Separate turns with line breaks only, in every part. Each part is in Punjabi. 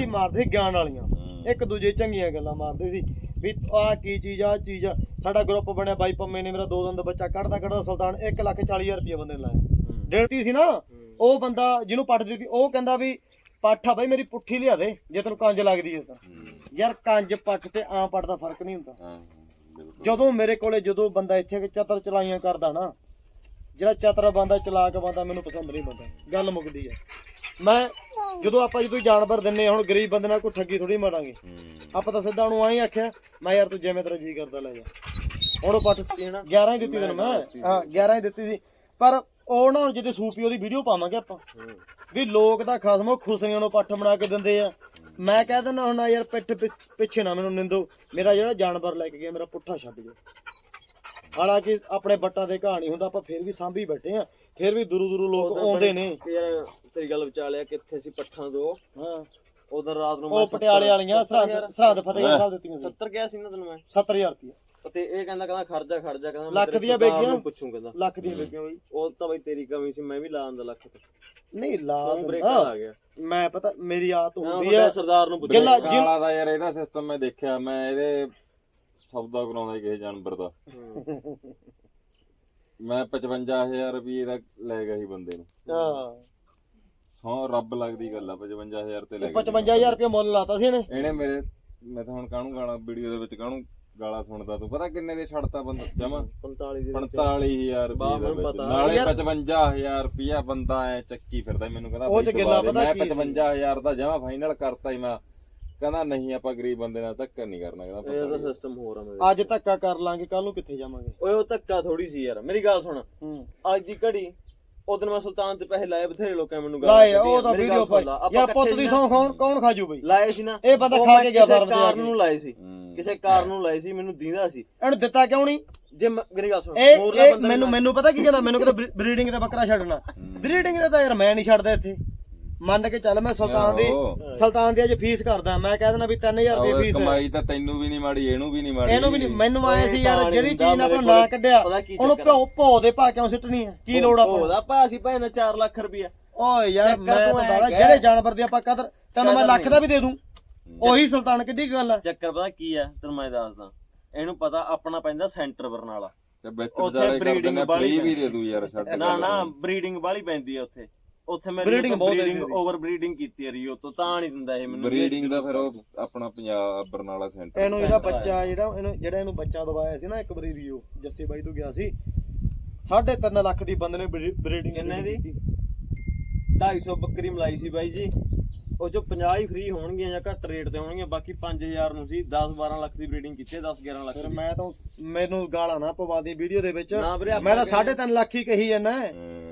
ਸੀ ਮਾਰਦੇ ਸੀ ਗਿਆਨ ਵਾਲੀਆਂ। ਇੱਕ ਦੂਜੇ ਚੰਗੀਆਂ ਗੱਲਾਂ ਮਾਰਦੇ ਸੀ। ਵੀ ਆਹ ਕੀ ਚੀਜ਼ ਆ ਚੀਜ਼ ਆ। ਸਾਡਾ ਗਰੁੱਪ ਬਣਿਆ ਬਾਈ ਪੰਮੇ ਨੇ ਮੇਰਾ ਦੋ ਦਿਨ ਦਾ ਬੱਚਾ ਕੱਢਦਾ ਕੱਢਦਾ ਸੁਲਤਾਨ 1 ਲੱਖ 40 ਹਜ਼ਾਰ ਰੁਪਏ ਬੰਦੇ ਨੇ ਲਾਇਆ। ਡੇਢਤੀ ਸੀ ਨਾ ਉਹ ਬੰਦਾ ਜਿਹਨੂੰ ਪੱਟ ਦਿੱਤੀ ਉਹ ਕਹਿੰਦਾ ਵੀ ਪੱਠ ਆ ਬਾਈ ਮੇਰੀ ਪੁੱਠੀ ਲਿਆ ਦੇ ਜੇ ਤੈਨੂੰ ਕੰਜ ਲੱਗਦੀ ਹੈ ਤਾਂ। ਯਾਰ ਕੰਜ ਪੱਟ ਤੇ ਆਮ ਪੱਟ ਦਾ ਫ਼ਰਕ ਨਹੀਂ ਹੁੰਦਾ। ਜਦੋਂ ਮੇਰੇ ਕੋਲੇ ਜਦੋਂ ਬੰਦਾ ਇੱਥੇ ਕਿ ਚਤਰ ਚਲਾਈਆਂ ਕਰਦਾ ਨਾ ਜਿਹੜਾ ਚਤਰਾ ਬੰਦਾ ਚਲਾਕ ਬੰਦਾ ਮੈਨੂੰ ਪਸੰਦ ਨਹੀਂ ਬੰਦਾ ਗੱਲ ਮੁੱਕਦੀ ਹੈ। ਮੈਂ ਜਦੋਂ ਆਪਾਂ ਜਦੋਂ ਜਾਨਵਰ ਦਿੰਨੇ ਹੁਣ ਗਰੀਬ ਬੰਦੇ ਨਾਲ ਕੋਈ ਠੱਗੀ ਥੋੜੀ ਮਾਰਾਂਗੇ। ਆਪਾਂ ਤਾਂ ਸਿੱਧਾ ਉਹਨੂੰ ਆਈ ਆਖਿਆ ਮੈਂ ਯਾਰ ਤੂੰ ਜਿਵੇਂ ਤੇਰਾ ਜੀ ਕਰਦਾ ਲੈ ਜਾ। ਹੁਣ ਉਹ ਪੱਟ ਸੀ। ਨਾ 11 ਹੀ ਦਿੱਤੀ ਤੈਨੂੰ ਮੈਂ। ਹਾਂ 11 ਹੀ ਦਿੱਤੀ ਸੀ। ਪਰ ਉਹ ਨਾ ਜਿਹਦੇ ਸੂਪੀ ਉਹਦੀ ਵੀਡੀਓ ਪਾਵਾਂਗੇ ਆਪਾਂ। ਵੀ ਲੋਕ ਤਾਂ ਖਸਮੋ ਖੁਸਰੀਆਂ ਨੂੰ ਪੱਠ ਬਣਾ ਕੇ ਦਿੰਦੇ ਆ। ਮੈਂ ਕਹਿ ਦਿੰਦਾ ਹੁਣ ਯਾਰ ਪਿੱਠ ਪਿੱਛੇ ਨਾ ਮੈਨੂੰ ਨਿੰਦੋ। ਮੇਰਾ ਜਿਹੜਾ ਜਾਨਵਰ ਲੈ ਕੇ ਗਿਆ ਮੇਰਾ ਪੁੱਠਾ ਛੱਡ ਗਿਆ। ਹਾਲਾਂਕਿ ਆਪਣੇ ਬੱਟਾਂ ਦੇ ਨਹੀਂ ਹੁੰਦਾ ਆਪਾਂ ਫੇਰ ਵੀ ਸਾਂਭੀ ਬੈਠੇ ਆ। ਫੇਰ ਵੀ ਦੂਰੋਂ ਦੂਰੋਂ ਲੋਕ ਆਉਂਦੇ ਨੇ।
ਯਾਰ ਤੇਰੀ ਗੱਲ ਵਿਚਾਲਿਆ ਕਿੱਥੇ ਸੀ ਪੱਠਾਂ ਦੋ
ਹਾਂ।
ਉਧਰ ਰਾਤ ਨੂੰ
ਉਹ ਪਟਿਆਲੇ ਵਾਲੀਆਂ ਸਰਹੰਦ ਸਰਹੰਦ ਫਤਿਹਗੜ੍ਹ ਸਾਹਿਬ ਦਿੱਤੀਆਂ ਸੀ।
70 ਗਿਆ ਸੀ ਨਾ ਤੈਨੂੰ ਮੈਂ?
70000 ਰੁਪਏ
ਤੇ ਇਹ ਕਹਿੰਦਾ ਕਹਿੰਦਾ ਖਰਜਾ ਖਰਜਾ ਕਹਿੰਦਾ ਮੈਂ
ਲੱਖ ਦੀਆਂ ਬੇਗੀਆਂ?
ਨੂੰ ਪੁੱਛੂ ਕਹਿੰਦਾ।
ਲੱਖ ਦੀਆਂ ਵੇਚੀਆਂ ਬਈ।
ਉਹ ਤਾਂ ਬਈ ਤੇਰੀ ਕਮੀ ਸੀ ਮੈਂ ਵੀ ਲਾ ਆਂਦਾ ਲੱਖ ਤੇ।
ਨਹੀਂ ਲਾ
ਆ ਗਿਆ।
ਮੈਂ ਪਤਾ ਮੇਰੀ ਆਦਤ
ਹਾਂ
ਹੁੰਦੀ ਆ।
ਸਰਦਾਰ ਨੂੰ ਪੁੱਛ।
ਗੱਲਾਂ-
ਬ੍ਰੇਕਾਂ ਵਾਲਾ ਦਾ ਯਾਰ ਇਹਦਾ ਸਿਸਟਮ ਮੈਂ ਦੇਖਿਆ ਮੈਂ ਇਹਦੇ ਸੌਦਾ ਕਰਾਉਂਦਾ ਕਿਸੇ ਜਾਨਵਰ ਦਾ। ਮੈਂ 55000 ਰੁਪਏ ਦਾ ਲੈ ਗਿਆ ਸੀ ਬੰਦੇ ਨੂੰ।
ਹਾਂ।
ਹਾਂ ਰੱਬ ਲੱਗਦੀ ਗੱਲ ਆ 55000 ਤੇ ਲੈ ਗਿਆ
55000 ਰੁਪਏ ਮੁੱਲ ਲਾਤਾ ਸੀ ਇਹਨੇ।
ਇਹਨੇ ਮੇਰੇ ਮੈਂ ਤਾਂ ਹੁਣ ਕਾਹਨੂੰ ਗਾਲਾਂ ਵੀਡੀਓ ਦੇ ਵਿੱਚ ਕਾਹਨੂੰ ਗਾਲਾਂ ਸੁਣਦਾ ਤੂੰ? ਪਤਾ ਕਿੰਨੇ ਦੇ ਛੱਡਤਾ ਬੰਦਾ? ਜਮਾ?
45 ਦੇ ਵਿੱਚ।
45000
ਬਾਪ
ਰੁਪਏ ਦਾ ਵਿੱਚ। ਨਾਲੇ
ਯਾਰ-
55000 ਰੁਪਿਆ ਬੰਦਾ ਐ ਚੱਕੀ ਫਿਰਦਾ ਮੈਨੂੰ ਕਹਿੰਦਾ
ਉਹ ਚ
ਬਈ
ਗੱਲਾਂ
ਦਬਾ ਦੇ।
ਪਤਾ
ਮੈਂ
ਕੀ ਸੀ?
55000 ਦਾ ਜਮਾ ਫਾਈਨਲ ਕਰਤਾ ਹੀ ਮੈਂ। ਕਹਿੰਦਾ ਨਹੀਂ ਆਪਾਂ ਗਰੀਬ ਬੰਦੇ ਨਾਲ ਧੱਕਾ ਨਹੀਂ ਕਰਨਾ ਕਹਿੰਦਾ
ਇਹ ਤਾਂ
ਨਹੀਂ।
ਸਿਸਟਮ ਹੋਰ ਆ ਮੇਰੇ।
ਅੱਜ ਧੱਕਾ ਕਰ ਲਾਂਗੇ ਕੱਲ ਨੂੰ ਕਿੱਥੇ ਜਾਵਾਂਗੇ?
ਓਏ ਉਹ ਧੱਕਾ ਥੋੜੀ ਸੀ ਯਾਰ। ਮੇਰੀ ਗੱਲ ਸੁਣ।
ਹੂੰ।
ਅੱਜ ਦੀ ਘੜੀ ਉਦੋਂ ਮੈਂ ਸੁਲਤਾਨ ਤੇ ਪੈਸੇ ਲਾਏ ਬਥੇਰੇ ਲੋਕਾਂ ਨੇ ਮੈਨੂੰ
ਲਾਏ
ਕੱਢੀ
ਉਹ। ਤਾਂ
ਮੇਰੀ ਗੱਲ
ਵੀਡੀਓ
ਸੁਣ
ਪਾਈ।
ਲਾ, ਆਪਾਂ
ਯਾਰ ਪੁੱਤ
ਇਕੱਠੇ
ਦੀ ਸੌਂ ਕੌਣ ਕੌਣ ਖਾਜੂ ਬਈ?
ਲਾਏ ਸੀ ਨਾ।
ਇਹ ਬੰਦਾ
ਉਹ
ਖਾ
ਮੈਂ
ਕੇ ਗਿਆ
ਕਿਸੇ
ਫਾਰਮ ਤੇ ਆ
ਕਾਰਨ
ਕੇ।
ਨੂੰ ਲਾਏ ਸੀ।
ਹੂੰ।
ਕਿਸੇ ਕਾਰਨ ਨੂੰ ਲਾਏ ਸੀ ਮੈਨੂੰ ਦੀਂਦਾ ਸੀ।
ਇਹਨੂੰ ਦਿੱਤਾ ਕਿਉਂ ਨਹੀਂ?
ਜੇ ਮ- ਮੇਰੀ ਗੱਲ ਸੁਣ
ਇਹ
ਮੋਰਲਾ
ਇਹ
ਬੰਦਾ
ਮੈਨੂੰ ਮੈਨੂੰ ਪਤਾ ਕੀ ਕਹਿੰਦਾ? ਮੈਨੂੰ ਕਹਿੰਦਾ ਬਰੀਡਿੰਗ ਦਾ ਬੱਕਰਾ ਛੱਡਣਾ। ਬਰੀਡਿੰਗ ਦਾ ਤਾਂ ਯਾਰ ਮੈਂ ਨਹੀਂ ਛੱਡਦਾ ਇੱਥੇ। ਮੰਨ ਕੇ ਚੱਲ ਮੈਂ ਸੁਲਤਾਨ ਦੀ। ਸੁਲਤਾਨ ਦੀ ਅੱਜ ਫੀਸ ਕਰਦਾ। ਮੈਂ ਕਹਿ ਦੇਣਾ ਵੀ 3000 ਰੁਪਏ ਫੀਸ ਹੈ।
ਕਮਾਈ ਤਾਂ ਤੈਨੂੰ ਵੀ ਨਹੀਂ ਮਾੜੀ ਇਹਨੂੰ ਵੀ ਨਹੀਂ ਮਾੜੀ।
ਇਹਨੂੰ ਵੀ ਨਹੀਂ ਮੈਨੂੰ ਆਏ ਸੀ ਯਾਰ ਜਿਹੜੀ ਚੀਜ਼ ਨਾਲ
ਮੇਰੇ
ਆਪਣਾ ਨਾਂ ਕੱਢਿਆ ਉਹਨੂੰ
ਆ?
ਭੋ ਭੋ ਦੇ ਭਾ ਕਿਉਂ ਸਿੱਟਣੀ ਹੈ ਕੀ ਲੋੜ ਆਪਾਂ ਨੂੰ?
ਉਹਦਾ ਭਾ ਸੀ ਭਾਵੇਂ 4 ਲੱਖ ਰੁਪਇਆ।
ਓਏ ਯਾਰ ਮੈਂ ਤਾਂ। ਜਿਹੜੇ ਜਾਨਵਰ ਦੀ ਆਪਾਂ ਕਦਰ ਤੈਨੂੰ ਮੈਂ ਲੱਖ ਦਾ ਵੀ ਦੇ ਦੂੰ। ਉਹੀ ਸੁਲਤਾਨ ਕਿੱਡੀ ਗੱਲ ਹੈ
ਚੱਕਰ ਪਤਾ ਕੀ ਆ ਤੈਨੂੰ ਮੈਂ ਦੱਸਦਾ। ਇਹਨੂੰ ਪਤਾ ਆਪਣਾ ਪੈਂਦਾ ਸੈਂਟਰ ਬਰਨਾਲਾ
ਤੇ ਵਿੱਚ ਦਿੰਦੇ
ਵਾਲੀ
ਫ੍ਰੀ ਵੀ ਦੇ ਦੂ ਯਾਰ ਛੱਡ
ਨਾ ਨਾ ਬਰੀਡਿੰਗ ਵਾਲੀ ਪੈਂਦੀ ਆ ਉੱਥੇ। ਉੱਥੇ ਮੈਂ
Breeding ਬਹੁਤ
ਬਰੀਡਿੰਗ
ਹੈ ਇਹਦੀ।
ਓਵਰ ਬਰੀਡਿੰਗ ਕੀਤੀ ਆ ਰੀਓ ਤੋਂ ਤਾਂ ਨਹੀਂ ਦਿੰਦਾ ਇਹ ਮੈਨੂੰ
ਬਰੀਡਿੰਗ ਦਾ ਫਿਰ ਉਹ ਆਪਣਾ ਪੰਜਾਬ ਬਰਨਾਲਾ ਸੈਂਟਰ
ਇਹਨੂੰ ਜਿਹੜਾ ਬੱਚਾ ਜਿਹੜਾ ਇਹਨੂੰ ਜਿਹੜਾ ਇਹਨੂੰ ਬੱਚਾ ਦਵਾਇਆ ਸੀ ਨਾ ਇੱਕ ਵਾਰੀ ਰੀਓ ਜੱਸੇ ਬਾਈ ਤੋਂ ਗਿਆ ਸੀ 3.5 ਲੱਖ ਦੀ ਬੰਦੇ ਨੇ ਬਰੀਡਿੰਗ
ਕਿੰਨੇ ਦੀ? 250 ਬੱਕਰੀ ਮਲਾਈ ਸੀ ਬਾਈ ਜੀ ਉਹ ਚੋਂ 50 ਹੀ ਫ੍ਰੀ ਹੋਣਗੀਆਂ ਜਾਂ ਘੱਟ ਰੇਟ ਤੇ ਹੋਣਗੀਆਂ ਬਾਕੀ 5000 ਨੂੰ ਸੀ 10 12 ਲੱਖ ਦੀ ਬਰੀਡਿੰਗ ਕੀਤੀ ਹੈ 10 11 ਲੱਖ
ਫਿਰ
ਦੀ।
ਮੈਂ ਤਾਂ ਮੈਨੂੰ ਗਾਲਾਂ ਨਾ ਪਵਾ ਦੀ ਵੀਡੀਓ ਦੇ ਵਿੱਚ।
ਨਾ ਵੀਰੇ, ਆਪਾਂ
ਮੈਂ ਤਾਂ
ਕਹਿੰਦੇ-
3.5 ਲੱਖ ਹੀ ਕਹੀ ਜਾਂਦਾ।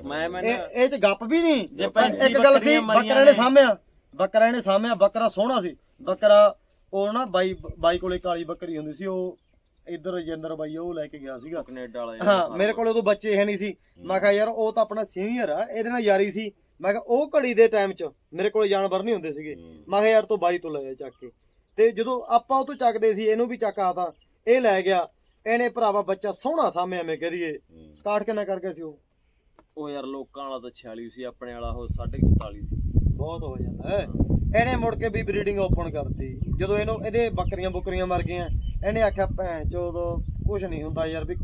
ਮੈਂ ਮੈਂ
ਇਹ ਇਹ ਚ ਗੱਪ ਵੀ ਨਹੀਂ।
ਜੇ
ਪਰ ਇੱਕ ਗੱਲ ਸੀ
ਬੱਕਰੀਆਂ ਮਰੀਆਂ
ਬੱਕਰਾ ਨੇ।
ਨੇ।
ਬੱਕਰਾ ਨੇ ਸਾਹਮਿਆ ਬੱਕਰਾ ਸੋਹਣਾ ਸੀ। ਬੱਕਰਾ ਉਹ ਨਾ ਬਾਈ ਬਾਈ ਕੋਲੇ ਕਾਲੀ ਬੱਕਰੀ ਹੁੰਦੀ ਸੀ ਉਹ ਇੱਧਰ ਰਜਿੰਦਰ ਬਾਈ ਉਹ ਲੈ ਕੇ ਗਿਆ ਸੀਗਾ।
ਕੈਨੇਡਾ ਵਾਲਾ
ਹਾਂ ਮੇਰੇ ਕੋਲ ਉਦੋਂ ਬੱਚੇ ਹੈ ਨਹੀਂ ਸੀ। ਮੈਂ ਕਿਹਾ ਯਾਰ ਉਹ ਤਾਂ ਆਪਣਾ ਸੀਨੀਅਰ ਆ ਇਹਦੇ ਨਾਲ ਯਾਰੀ ਸੀ। ਮੈਂ ਕਿਹਾ ਉਹ ਘੜੀ ਦੇ ਟਾਈਮ 'ਚ ਮੇਰੇ ਕੋਲ ਜਾਨਵਰ ਨਹੀਂ ਹੁੰਦੇ ਸੀਗੇ। ਮੈਂ ਕਿਹਾ ਯਾਰ ਤੂੰ ਬਾਈ ਤੋਂ ਲੈ ਜਾ ਚੱਕ ਕੇ। ਤੇ ਜਦੋਂ ਆਪਾਂ ਉਹ ਤੋਂ ਚੱਕਦੇ ਸੀ ਇਹਨੂੰ ਵੀ ਚੱਕ ਆਤਾ ਇਹ ਲੈ ਗਿਆ। ਇਹਨੇ ਭਰਾਵਾ ਬੱਚਾ ਸੋਹਣਾ ਸਾਹਮਣੇ ਐਵੇਂ ਕਰੀਏ ਕਾਟ ਕਿੰਨਾ ਕਰ ਗਿਆ ਸੀ ਉਹ?
ਉਹ ਯਾਰ ਲੋਕਾਂ ਵਾਲਾ ਤਾਂ 46 ਸੀ ਆਪਣੇ ਵਾਲਾ ਉਹ 44 ਸੀ।
ਬਹੁਤ ਹੋ ਜਾਂਦਾ ਹੈ। ਇਹਨੇ ਮੁੜ ਕੇ ਵੀ ਬਰੀਡਿੰਗ ਓਪਨ ਕਰਤੀ। ਜਦੋਂ ਇਹਨੂੰ ਇਹਦੇ ਬੱਕਰੀਆਂ ਬੁੱਕਰੀਆਂ ਮਰ ਗਈਆਂ ਇਹਨੇ ਆਖਿਆ ਭੈਣ ਚੋਦੋ ਕੁਝ ਨਹੀਂ ਹੁੰਦਾ ਯਾਰ ਵੀ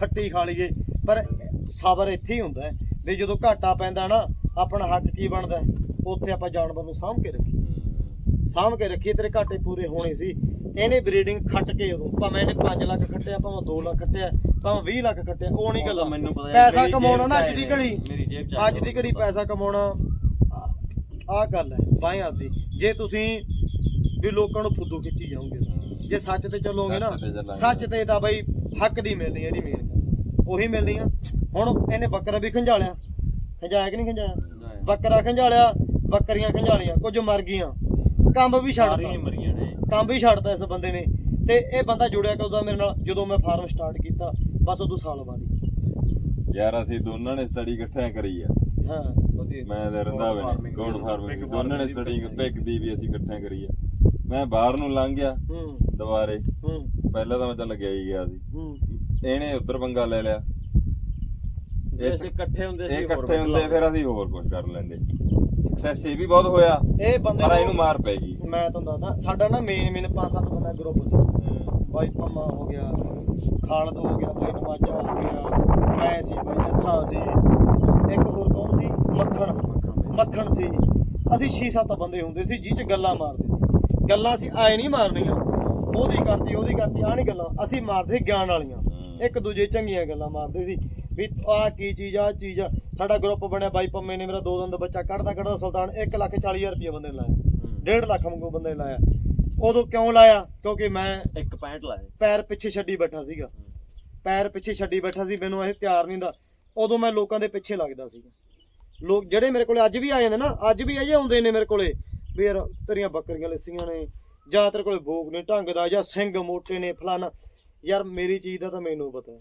ਖੱਟੀ ਖਾ ਲਈਏ। ਪਰ ਸਬਰ ਇੱਥੇ ਹੀ ਹੁੰਦਾ ਵੀ ਜਦੋਂ ਘਾਟਾ ਪੈਂਦਾ ਨਾ ਆਪਣਾ ਹੱਕ ਕੀ ਬਣਦਾ? ਉੱਥੇ ਆਪਾਂ ਜਾਨਵਰ ਨੂੰ ਸਾਂਭ ਕੇ ਰੱਖੀ ਸਾਂਭ ਕੇ ਰੱਖੀ ਤੇਰੇ ਘਾਟੇ ਪੂਰੇ ਹੋਣੇ ਸੀ। ਇਹਨੇ ਬਰੀਡਿੰਗ ਖੱਟ ਕੇ ਉਦੋਂ। ਭਾਵੇਂ ਇਹਨੇ 5 ਲੱਖ ਖੱਟਿਆ ਭਾਵੇਂ 2 ਲੱਖ ਖੱਟਿਆ ਭਾਵੇਂ 20 ਲੱਖ ਖੱਟਿਆ ਉਹ ਨਹੀਂ ਗੱਲ।
ਮੈਨੂੰ ਪਤਾ
ਪੈਸਾ ਕਮਾਉਣਾ ਨਾ ਅੱਜ ਦੀ ਘੜੀ। ਅੱਜ ਦੀ ਘੜੀ ਪੈਸਾ ਕਮਾਉਣਾ ਆਹ ਗੱਲ ਹੈ ਬਾਈ ਆਪਦੀ। ਜੇ ਤੁਸੀਂ ਵੀ ਲੋਕਾਂ ਨੂੰ ਫੁੱਦੂ ਖਿੱਚੀ ਜਾਓਗੇ ਜੇ ਸੱਚ ਤੇ ਚੱਲੋਗੇ ਨਾ
ਸੱਚ ਤੇ
ਤੇ ਬਾਈ ਹੱਕ ਦੀ ਮਿਲਣੀ ਹੈ ਜਿਹੜੀ ਮੇਨ ਉਹੀ ਮਿਲਣੀ ਆ। ਹੁਣ ਇਹਨੇ ਬੱਕਰਾ ਵੀ ਖੰਜਾਲਿਆ ਖੰਜਾਇਆ ਕਿ ਨਹੀਂ ਖੰਜਾਇਆ? ਬੱਕਰਾ ਖੰਜਾਲਿਆ ਬੱਕਰੀਆਂ ਖੰਜਾਲੀਆਂ ਕੁਝ ਮਰ ਗਈਆਂ। ਕੰਬ ਵੀ ਛੱਡਦਾ
ਸਾਰੀਆਂ ਮਰੀਆਂ ਨੇ।
ਕੰਮ ਵੀ ਛੱਡਦਾ ਇਸ ਬੰਦੇ ਨੇ। ਤੇ ਇਹ ਬੰਦਾ ਜੁੜਿਆ ਕਦੋਂ ਮੇਰੇ ਨਾਲ? ਜਦੋਂ ਮੈਂ ਫਾਰਮ ਸਟਾਰਟ ਕੀਤਾ। ਬਸ ਉਦੋਂ ਸਾਲ ਬਾਅਦ
ਯਾਰ ਅਸੀਂ ਦੋਨਾਂ ਨੇ ਸਟੱਡੀ ਇਕੱਠਿਆਂ ਕਰੀ ਆ।
ਹਾਂ।
ਮੈਂ ਤੇ ਰੰਧਾਵੇ ਨੇ। ਗੋਡ ਫਾਰਮਿੰਗ ਦੋਨਾਂ ਨੇ ਸਟੱਡੀ ਪਿਕ ਦੀ ਵੀ ਅਸੀਂ ਇਕੱਠਿਆਂ ਕਰੀ ਆ। ਮੈਂ ਬਾਹਰ ਨੂੰ ਲੰਘ ਗਿਆ।
ਹੂੰ।
ਦੁਬਾਰੇ।
ਹੂੰ।
ਪਹਿਲਾਂ ਤਾਂ ਮੈਂ ਚੱਲ ਗਿਆ ਹੀ ਗਿਆ ਸੀ।
ਹੂੰ।
ਇਹਨੇ ਉੱਧਰ ਪੰਗਾ ਲੈ ਲਿਆ।
ਜੇ ਅਸੀਂ ਇਕੱਠੇ ਹੁੰਦੇ ਸੀ
ਇਹ
ਹੋਰ
ਇਕੱਠੇ
ਵਧੀਆ
ਹੁੰਦੇ ਫਿਰ ਅਸੀਂ ਹੋਰ ਕੁਝ ਕਰ ਲੈਂਦੇ। ਸਕਸੈਸ ਇਹ ਵੀ ਬਹੁਤ ਹੋਇਆ
ਇਹ ਬੰਦੇ
ਪਰ
ਨੂੰ
ਇਹਨੂੰ ਮਾਰ ਪੈ ਗਈ
ਮੈਂ ਤੁਹਾਨੂੰ ਦੱਸਦਾ ਸਾਡਾ ਨਾ ਮੇਨ ਮੇਨ ਪੰਜ ਸੱਤ ਬੰਦਾ ਗਰੁੱਪ ਸੀ। ਬਾਈ ਪੰਮਾ ਹੋ ਗਿਆ ਖਾਲਦ ਹੋ ਗਿਆ ਬਾਈ ਨਵਾਜਾ ਹੋ ਗਿਆ ਮੈਂ ਸੀ ਬਾਈ ਜੱਸਾ ਸੀ। ਇੱਕ ਹੋਰ ਕੌਣ ਸੀ? ਮੱਖਣ। ਮੱਖਣ ਸੀ। ਅਸੀਂ 6-7 ਬੰਦੇ ਹੁੰਦੇ ਸੀ ਜਿਹ ਚ ਗੱਲਾਂ ਮਾਰਦੇ ਸੀ। ਗੱਲਾਂ ਅਸੀਂ ਆਏ ਨਹੀਂ ਮਾਰਨੀਆਂ। ਉਹਦੀ ਕਰਤੀ ਉਹਦੀ ਕਰਤੀ ਆਹ ਨਹੀਂ ਗੱਲਾਂ। ਅਸੀਂ ਮਾਰਦੇ ਸੀ ਗਿਆਨ ਵਾਲੀਆਂ। ਇੱਕ ਦੂਜੇ ਚੰਗੀਆਂ ਗੱਲਾਂ ਮਾਰਦੇ ਸੀ। ਵੀ ਆਹ ਕੀ ਚੀਜ਼ ਆ ਚੀਜ਼ ਆ। ਸਾਡਾ ਗਰੁੱਪ ਬਣਿਆ ਬਾਈ ਪੰਮੇ ਨੇ ਮੇਰਾ ਦੋ ਦਿਨ ਦਾ ਬੱਚਾ ਕੱਢਦਾ ਕੱਢਦਾ ਸੁਲਤਾਨ 1 ਲੱਖ 40 ਹਜ਼ਾਰ ਰੁਪਏ ਬੰਦੇ ਨੇ ਲਾਇਆ। 1.5 ਲੱਖ ਮੰਗੋ ਬੰਦੇ ਨੇ ਲਾਇਆ। ਉਦੋਂ ਕਿਉਂ ਲਾਇਆ? ਕਿਉਂਕਿ ਮੈਂ
ਇੱਕ ਪੈਂਟ ਲਾਏ
ਪੈਰ ਪਿੱਛੇ ਛੱਡੀ ਬੈਠਾ ਸੀਗਾ। ਪੈਰ ਪਿੱਛੇ ਛੱਡੀ ਬੈਠਾ ਸੀ ਮੈਨੂੰ ਇਹ ਤਿਆਰ ਨਹੀਂ ਦਾ ਉਦੋਂ ਮੈਂ ਲੋਕਾਂ ਦੇ ਪਿੱਛੇ ਲੱਗਦਾ ਸੀਗਾ। ਲੋਕ ਜਿਹੜੇ ਮੇਰੇ ਕੋਲੇ ਅੱਜ ਵੀ ਆ ਜਾਂਦੇ ਨਾ ਅੱਜ ਵੀ ਅਜੇ ਆਉਂਦੇ ਨੇ ਮੇਰੇ ਕੋਲੇ। ਵੀ ਯਾਰ ਤੇਰੀਆਂ ਬੱਕਰੀਆਂ ਲੱਸੀਆਂ ਨੇ ਜਾਂ ਤੇਰੇ ਕੋਲੇ ਭੋਗ ਨੇ ਢੰਗ ਦਾ ਜਾਂ ਸਿੰਘ ਮੋਟੇ ਨੇ ਫਲਾਨਾ ਯਾਰ ਮੇਰੀ ਚੀਜ਼ ਦਾ ਤਾਂ ਮੈਨੂੰ ਪਤਾ ਹੈ।